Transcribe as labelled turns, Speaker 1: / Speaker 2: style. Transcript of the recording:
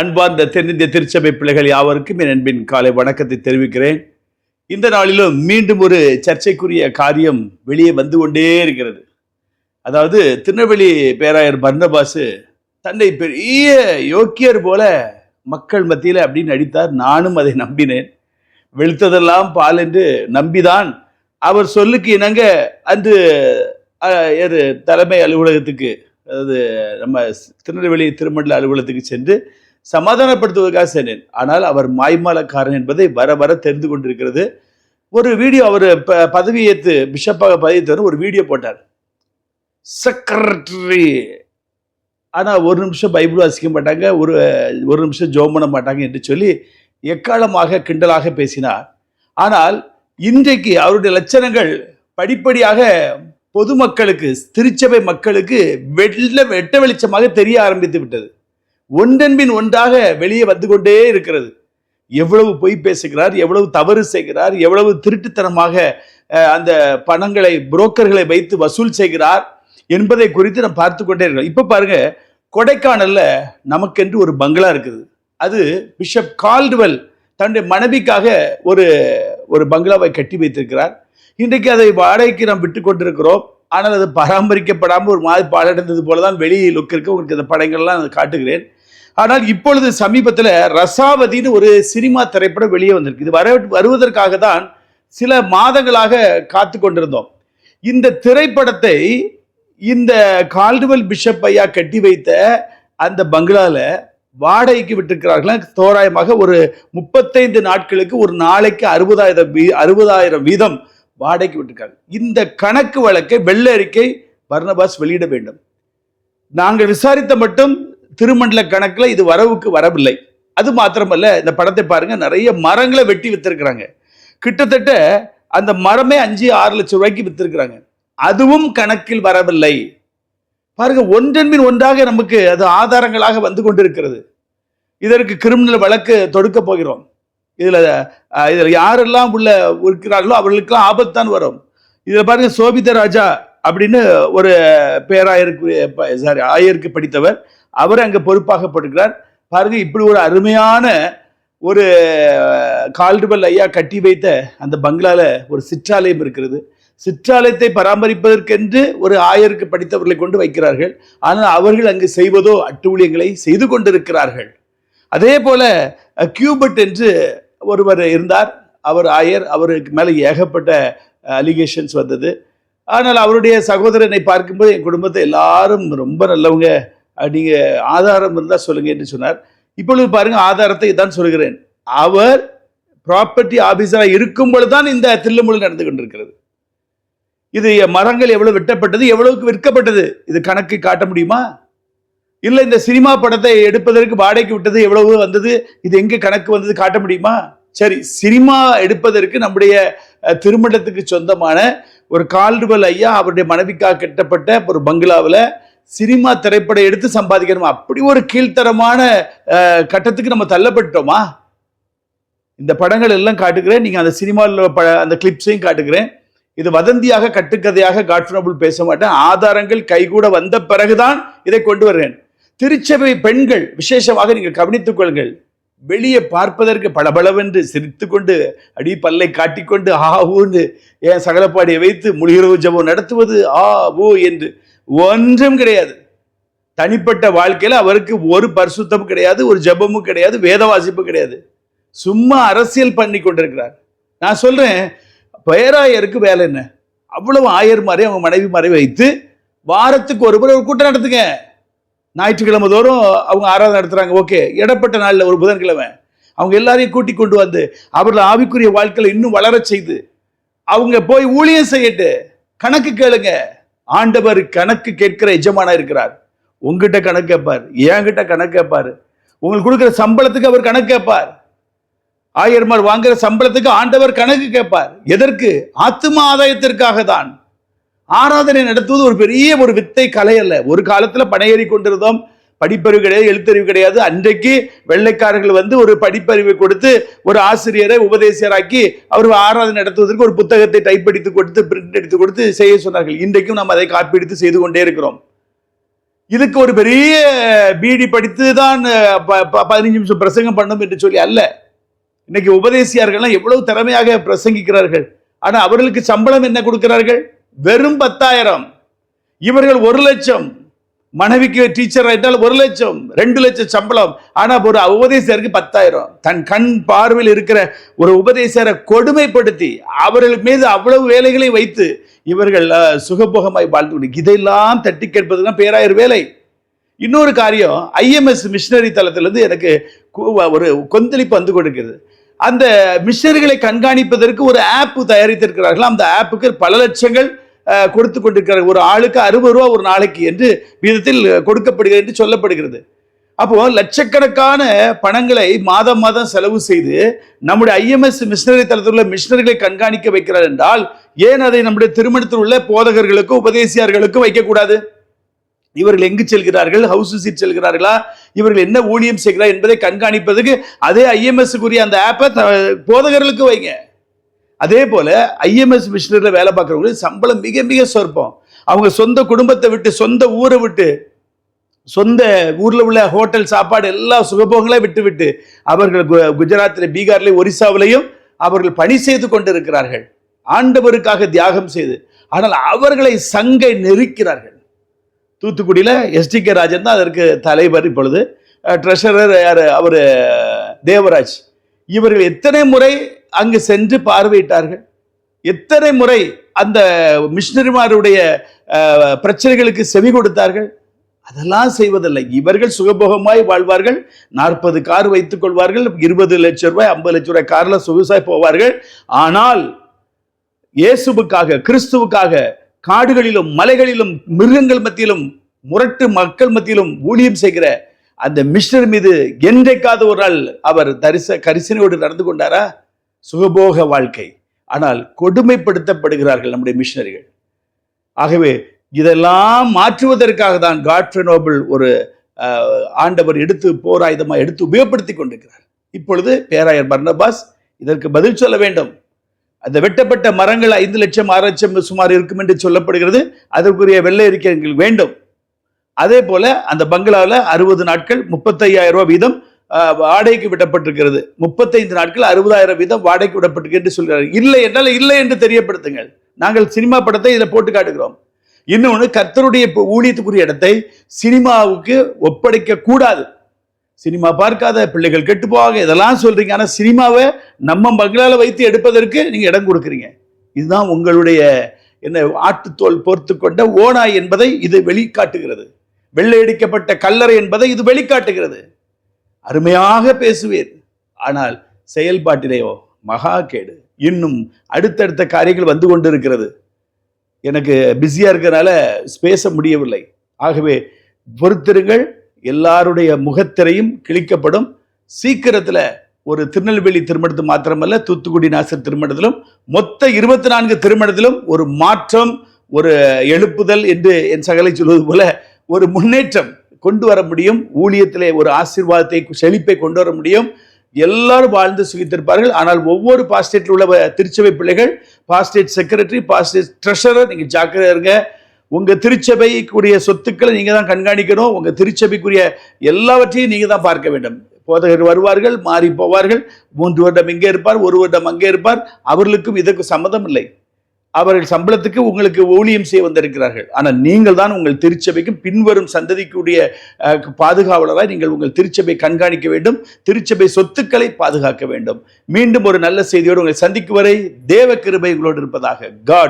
Speaker 1: அன்பார்ந்த தென்னிந்திய திருச்சபை பிள்ளைகள் யாவருக்கும் என் அன்பின் காலை வணக்கத்தை தெரிவிக்கிறேன். இந்த நாளிலும் மீண்டும் ஒரு சர்ச்சைக்குரிய காரியம் வெளியே வந்து கொண்டே இருக்கிறது. அதாவது திருநெல்வேலி பேராயர் பர்னபாசு தன்னை பெரிய யோக்கியர் போல மக்கள் மத்தியில் அப்படின்னு நடித்தார் நானும் அதை நம்பினேன். வெளுத்ததெல்லாம் பால் என்று நம்பிதான். அவர் சொல்லுக்கு இணங்க அன்று தலைமை அலுவலகத்துக்கு அதாவது நம்ம திருநெல்வேலி திருமண்டல அலுவலகத்துக்கு சென்று சமாதானப்படுத்துவதற்காக சென்றேன். ஆனால் அவர் மாய்மாலக்காரன் என்பதை வர வர தெரிந்து கொண்டிருக்கிறது. ஒரு வீடியோ அவர் ப பதவியேற்று பிஷப்பாக பதவியேற்று ஒரு வீடியோ போட்டார். செக்ரட்டரி ஆனால் ஒரு நிமிஷம் பைபிள் வாசிக்க மாட்டாங்க ஒரு ஒரு நிமிஷம் ஜோம் பண்ண மாட்டாங்க என்று சொல்லி எக்காலமாக கிண்டலாக பேசினார். ஆனால் இன்றைக்கு அவருடைய லட்சணங்கள் படிப்படியாக பொதுமக்களுக்கு திருச்சபை மக்களுக்கு வெள்ள வெட்ட வெளிச்சமாக தெரிய ஆரம்பித்து விட்டது. ஒன்றன்பின் ஒன்றாக வெளியே வந்து கொண்டே இருக்கிறது. எவ்வளவு பொய் பேசுகிறார் எவ்வளவு தவறு செய்கிறார் எவ்வளவு திருட்டுத்தனமாக அந்த பணங்களை புரோக்கர்களை வைத்து வசூல் செய்கிறார் என்பதை குறித்து நம்ம பார்த்து கொண்டே இருக்கோம் இப்போ பாருங்க கொடைக்கானலில் நமக்கென்று ஒரு பங்களா இருக்குது. அது பிஷப் கால்டுவெல் தன்னுடைய மனைவிக்காக ஒரு ஒரு பங்களாவை கட்டி வைத்திருக்கிறார். இன்றைக்கு அதை வாடகைக்கு நாம் விட்டு கொண்டிருக்கிறோம். ஆனால் அது பராமரிக்கப்படாமல் ஒரு மாதிரி பாழடைந்தது போல தான் வெளியே லுக் இருக்கு. உங்களுக்கு இந்த படங்கள்லாம் காட்டுகிறேன். ஆனால் இப்பொழுது சமீபத்தில் ரசாவதின்னு ஒரு சினிமா திரைப்படம் வெளியே வந்திருக்கு. இது வர வருவதற்காக தான் சில மாதங்களாக காத்து கொண்டிருந்தோம். இந்த திரைப்படத்தை இந்த கால்டுவெல் பிஷப் ஐயா கட்டி வைத்த அந்த பங்களால வாடகைக்கு விட்டிருக்கிறார்கள்? தோராயமாக ஒரு முப்பத்தைந்து நாட்களுக்கு ஒரு நாளைக்கு அறுபதாயிரம் வீ அறுபதாயிரம் வீதம் வாடகைக்கு விட்டிருக்காங்க. இந்த கணக்கு வழக்கை வெள்ள அறிக்கை பர்னபாஸ் வெளியிட வேண்டும். நாங்கள் விசாரித்த மட்டும் திருமண்டல கணக்கில் இது வரவுக்கு வரவில்லை. அது மாத்திரமல்ல இந்த படத்தை பாருங்க நிறைய மரங்களை வெட்டி வித்திருக்கிறாங்க. கிட்டத்தட்ட அந்த மரமே அஞ்சு ஆறு லட்சம் ரூபாய்க்கு வித்திருக்கிறாங்க. அதுவும் கணக்கில் வரவில்லை. பாருங்க ஒன்றன்பின் ஒன்றாக நமக்கு அது ஆதாரங்களாக வந்து கொண்டிருக்கிறது. இதற்கு கிரிமினல் வழக்கு தொடுக்க போகிறோம். இதுல இதில் இதுல யாரெல்லாம் உள்ள இருக்கிறார்களோ அவர்களுக்கெல்லாம் ஆபத்தான் வரும். இதுல பாருங்க சோபித ராஜா அப்படின்னு ஒரு பேராயருக்கு சாரி ஆயருக்கு படித்தவர். அவர் அங்கே பொறுப்பாகப்படுகிறார் பாருங்க இப்படி ஒரு அருமையான ஒரு கால்டுவல் ஐயா கட்டி வைத்த அந்த பங்களால ஒரு சிற்றாலயம் இருக்கிறது. சிற்றாலயத்தை பராமரிப்பதற்கென்று ஒரு ஆயருக்கு படித்தவர்களை கொண்டு வைக்கிறார்கள். ஆனால் அவர்கள் அங்கு செய்வதோ அட்டூழியங்களை செய்து கொண்டிருக்கிறார்கள். அதே போல கியூபட் கியூபர்ட் என்று ஒருவர் இருந்தார். அவர் ஆயர் அவருக்கு மேலே ஏகப்பட்ட அலிகேஷன்ஸ் வந்தது. ஆனால் அவருடைய சகோதரனை பார்க்கும்போது என் குடும்பத்தை எல்லாரும் ரொம்ப நல்லவங்க. அஹ், நீங்க ஆதாரம் இருந்தால் சொல்லுங்க என்று சொன்னார். இப்பொழுது பாருங்க ஆதாரத்தை இதான் சொல்கிறேன். அவர் ப்ராப்பர்ட்டி ஆபீசராக இருக்கும் பொழுதுதான் இந்த தில்லுமுழு நடந்து கொண்டிருக்கிறது. இது மரங்கள் எவ்வளவு வெட்டப்பட்டது எவ்வளவுக்கு விற்கப்பட்டது? இது கணக்கு காட்ட முடியுமா? இல்லை இந்த சினிமா படத்தை எடுப்பதற்கு வாடகைக்கு விட்டது எவ்வளவு வந்தது? இது எங்க கணக்கு வந்தது காட்ட முடியுமா? சரி சினிமா எடுப்பதற்கு நம்முடைய திருமணத்துக்கு சொந்தமான ஒரு கால்டுவல் ஐயா அவருடைய மனைவிக்காக கட்டப்பட்ட ஒரு பங்களாவில் சினிமா திரைப்படம் எடுத்து சம்பாதிக்கணுமா அப்படி ஒரு கீழ்த்தரமான கட்டத்துக்கு நம்ம தள்ளப்பட்டோமா இந்த படங்கள் எல்லாம் காட்டுகிறேன். நீங்க அந்த சினிமாவில் ப அந்த கிளிப்ஸையும் காட்டுகிறேன். இது வதந்தியாக கட்டுக்கதையாக காட்ஃபினபிள் பேச மாட்டேன். ஆதாரங்கள் கைகூட வந்த பிறகுதான் இதை கொண்டு வருகிறேன் திருச்சபை பெண்கள் விசேஷமாக நீங்கள் கவனித்துக் கொள்ளுங்கள். வெளியே பார்ப்பதற்கு பளபளவென்று சிரித்துக்கொண்டு அடி பல்லை காட்டிக்கொண்டு ஆ ஊன்னு என் சகலப்பாடியை வைத்து முழுகிறவு ஜபம் நடத்துவது? ஆ ஊ என்று ஒன்றும் கிடையாது. தனிப்பட்ட வாழ்க்கையில் அவருக்கு ஒரு பரிசுத்தமும் கிடையாது ஒரு ஜெபமும் கிடையாது வேத வாசிப்பு கிடையாது. சும்மா அரசியல் பண்ணி கொண்டிருக்கிறார். நான் சொல்றேன் பேராயருக்கு வேலை என்ன? அவ்வளவு ஆயர் மாதிரி அவங்க மனைவி மாதிரி வைத்து வாரத்துக்கு ஒரு முறை ஒரு கூட்டம் நடத்துங்க. ஞாயிற்றுக்கிழமை தோறும் அவங்க ஆராதனை நடத்துறாங்க. ஓகே இடப்பட்ட நாளில் ஒரு புதன்கிழமை. அவங்க எல்லாரையும் கூட்டி கொண்டு வந்து அவர்கள் ஆவிக்குரிய வாழ்க்கையில் இன்னும் வளரச் செய்து அவங்க போய் ஊழியம் செய்யட்டு கணக்கு கேளுங்க. ஆண்டவர் கணக்கு கேட்கிற எஜமானா இருக்கிறார். உங்ககிட்ட கணக்கு கேட்பார். என்கிட்ட கணக்கு கேட்பார். உங்களுக்கு கொடுக்குற சம்பளத்துக்கு அவர் கணக்கு கேட்பார். ஆயர்மார் வாங்குற சம்பளத்துக்கு ஆண்டவர் கணக்கு கேட்பார். எதற்கு? ஆத்ம ஆதாயத்திற்காக தான். ஆராதனை நடத்துவது ஒரு பெரிய ஒரு வித்தை கலை அல்ல. ஒரு காலத்துல பணையேறி கொண்டிருந்தோம். படிப்பறிவு கிடையாது எழுத்தறிவு கிடையாது. அன்றைக்கு வெள்ளைக்காரர்கள் வந்து ஒரு படிப்பறிவை கொடுத்து ஒரு ஆசிரியரை உபதேசியராக்கி அவர் ஆராதனை நடத்துவதற்கு ஒரு புத்தகத்தை டைப் அடித்து கொடுத்து பிரிண்ட் எடுத்து கொடுத்து செய்ய சொன்னார்கள். இன்றைக்கும் நாம் அதை காப்பீடுத்து செய்து கொண்டே இருக்கிறோம். இதுக்கு ஒரு பெரிய பிடி படித்து தான் ப- ப- பதினஞ்சு நிமிஷம் பிரசங்கம் பண்ணும் என்று சொல்லி அல்ல. இன்னைக்கு உபதேசியார்கள்லாம் எவ்வளவு திறமையாக பிரசங்கிக்கிறார்கள். ஆனால் அவர்களுக்கு சம்பளம் என்ன கொடுக்கிறார்கள்? வெறும் பத்தாயிரம். இவர்கள் ஒரு லட்சம். மனைவிக்கு டீச்சர் ஆயிட்டால் ஒரு லட்சம் ரெண்டு லட்சம் சம்பளம். ஆனால் ஒரு உபதேசருக்கு பத்தாயிரம். தன் கண் பார்வையில் இருக்கிற ஒரு உபதேசரை கொடுமைப்படுத்தி அவர்கள் மீது அவ்வளவு வேலைகளை வைத்து இவர்கள் சுகபோகமாய் வாழ்ந்து கொண்டு இதையெல்லாம் தட்டி கேட்பதுதான் பேராயிரம் வேலை. இன்னொரு காரியம் ஐஎம்எஸ் மிஷினரி தளத்திலிருந்து எனக்கு ஒரு கொந்தளிப்பு வந்து கொடுக்கிறது அந்த மிஷினரிகளை கண்காணிப்பதற்கு ஒரு ஆப் தயாரித்திருக்கிறார்கள். அந்த ஆப்புக்கு பல லட்சங்கள் கொடுத்து கொண்டிருக்கிறார் ஒரு ஆளுக்கு அறுபது ரூபா ஒரு நாளைக்கு என்று விதத்தில் கொடுக்கப்படுகிறது என்று சொல்லப்படுகிறது. அப்போ லட்சக்கணக்கான பணங்களை மாதம் மாதம் செலவு செய்து நம்முடைய ஐஎம்எஸ் மிஷினரி தளத்தில் உள்ள மிஷினரிகளை கண்காணிக்க வைக்கிறார் என்றால் ஏன் அதை நம்முடைய திருமணத்தில் உள்ள போதகர்களுக்கும் உபதேசியார்களுக்கும் வைக்கக்கூடாது? இவர்கள் எங்கு செல்கிறார்கள்? ஹவுஸ் விசிட் செல்கிறார்களா? இவர்கள் என்ன ஊழியம் செய்கிறார் என்பதை கண்காணிப்பதற்கு அதே ஐஎம்எஸ்க்குரிய அந்த ஆப்பை போதகர்களுக்கு வைங்க. அதே போல ஐஎம்எஸ் மிஷினரியில் வேலை பார்க்குறவங்களுக்கு சம்பளம் மிக மிக சொற்பம். அவங்க சொந்த குடும்பத்தை விட்டு சொந்த ஊரை விட்டு சொந்த ஊரில் உள்ள ஹோட்டல் சாப்பாடு எல்லா சுகபோகங்களையும் விட்டு விட்டு அவர்கள் கு- குஜராத்தில் பீகார்லேயும் ஒரிசாவிலையும் அவர்கள் பணி செய்து கொண்டிருக்கிறார்கள். ஆண்டவருக்காக தியாகம் செய்து ஆனால் அவர்களை சங்கை நெருக்கிறார்கள். தூத்துக்குடியில் எஸ்டி கே ராஜன் தான் அதற்கு தலைவர் இப்பொழுது. ட்ரெஷரர் யார்? அவர் தேவராஜ். இவர்கள் எத்தனை முறை அங்கு சென்று பார்வையிட்டார்கள்? எத்தனை முறை அந்த மிஷினரிமாருடைய பிரச்சனைகளுக்கு செவி கொடுத்தார்கள்? அதெல்லாம் செய்வதில்லை. இவர்கள் சுகபோகமாய் வாழ்வார்கள். நாற்பது கார் வைத்துக் கொள்வார்கள். இருபது லட்சம் ரூபாய் ஐம்பது லட்சம் ரூபாய் காரில் சொகுசாய் போவார்கள். ஆனால் இயேசுவுக்காக கிறிஸ்துவுக்காக காடுகளிலும் மலைகளிலும் மிருகங்கள் மத்தியிலும் முரட்டு மக்கள் மத்தியிலும் ஊழியம் செய்கிற அந்த மிஷினர் மீது என்றைக்காவது ஒரு நாள் அவர் தரிச கரிசனையோடு நடந்து கொண்டாரா? சுகபோக வாழ்க்கை. ஆனால் கொடுமைப்படுத்தப்படுகிறார்கள் நம்முடைய மிஷினரிகள். ஆகவே இதெல்லாம் மாற்றுவதற்காக தான் காட்ஃப்ரே நோபல் ஒரு ஆண்டவர் எடுத்து போராயுதமாக எடுத்து உபயோகப்படுத்தி கொண்டிருக்கிறார். இப்பொழுது பேராயர் பர்னபாஸ் இதற்கு பதில் சொல்ல வேண்டும். அந்த வெட்டப்பட்ட மரங்கள் ஐந்து லட்சம் ஆறு லட்சம் சுமார் இருக்கும் என்று சொல்லப்படுகிறது. அதற்குரிய வெள்ளை அறிக்கை எங்களுக்கு வேண்டும். அதே போல அந்த பங்களாவில் அறுபது நாட்கள் முப்பத்தையாயிரம் ரூபாய் வீதம் வாடகைக்கு விடப்பட்டிருக்கிறது. முப்பத்தைந்து நாட்கள் அறுபதாயிரம் வீதம் வாடகைக்கு விடப்பட்டிருக்கு என்று சொல்கிறார். இல்லை என்றால் இல்லை என்று தெரியப்படுத்துங்கள். நாங்கள் சினிமா படத்தை இதில் போட்டு காட்டுகிறோம். இன்னொன்று கர்த்தருடைய ஊழியத்துக்குரிய இடத்தை சினிமாவுக்கு ஒப்படைக்க கூடாது. சினிமா பார்க்காத பிள்ளைகள் கெட்டு போவாங்க. இதெல்லாம் சொல்றீங்க. ஆனால் சினிமாவை நம்ம பங்களால வைத்து எடுப்பதற்கு நீங்க இடம் கொடுக்குறீங்க. இதுதான் உங்களுடைய என்ன ஆட்டுத்தோல் பொறுத்து கொண்ட ஓனாய் என்பதை இது வெளிக்காட்டுகிறது. வெள்ளையடிக்கப்பட்ட கல்லறை என்பதை இது வெளிக்காட்டுகிறது. அருமையாக பேசுவீர். ஆனால் செயல்பாட்டிலேயோ மகா கேடு. இன்னும் அடுத்தடுத்த காரியங்கள் வந்து கொண்டிருக்கிறது. எனக்கு பிஸியாக இருக்கிறனால பேச முடியவில்லை. ஆகவே பொறுத்திருங்கள். எல்லாருடைய முகத்திரையும் கிழிக்கப்படும். சீக்கிரத்தில் ஒரு திருநெல்வேலி திருமணத்து மாத்திரமல்ல தூத்துக்குடி நாசர் திருமணத்திலும் மொத்த இருபத்தி நான்கு திருமணத்திலும் ஒரு மாற்றம் ஒரு எழுப்புதல் என்று என் சகலை சொல்வது போல ஒரு முன்னேற்றம் கொண்டு வர முடியும் ஊழியத்திலே ஒரு ஆசீர்வாதத்தை செழிப்பை கொண்டு வர முடியும். எல்லாரும் வாழ்ந்து சுகித்திருப்பார்கள். ஆனால் ஒவ்வொரு பாஸ்டேட்டில் உள்ள திருச்சபை பிள்ளைகள் பாஸ்டேட் செக்ரட்டரி பாஸ்டேட் ட்ரெஷரர் நீங்கள் ஜாக்கிரதையா இருங்க. உங்கள் திருச்சபைக்குரிய சொத்துக்களை நீங்கள் தான் கண்காணிக்கணும். உங்கள் திருச்சபைக்குரிய எல்லாவற்றையும் நீங்கள் தான் பார்க்க வேண்டும். போதகர் வருவார்கள் மாறி போவார்கள். மூன்று வருடம் இங்கே இருப்பார் ஒரு வருடம் அங்கே இருப்பார். அவர்களுக்கும் இதற்கு சம்மதம் இல்லை. அவர்கள் சம்பளத்துக்கு உங்களுக்கு ஊழியம் செய்ய வந்திருக்கிறார்கள். ஆனால் நீங்கள் தான் உங்கள் திருச்சபைக்கும் பின்வரும் சந்ததிக்குரிய பாதுகாவலராக பாதுகாவலராய் நீங்கள் உங்கள் திருச்சபை கண்காணிக்க வேண்டும் திருச்சபை சொத்துக்களை பாதுகாக்க வேண்டும். மீண்டும் ஒரு நல்ல செய்தியோடு உங்களை சந்திக்கும் வரை தேவ கிருபை உங்களோடு இருப்பதாக காட்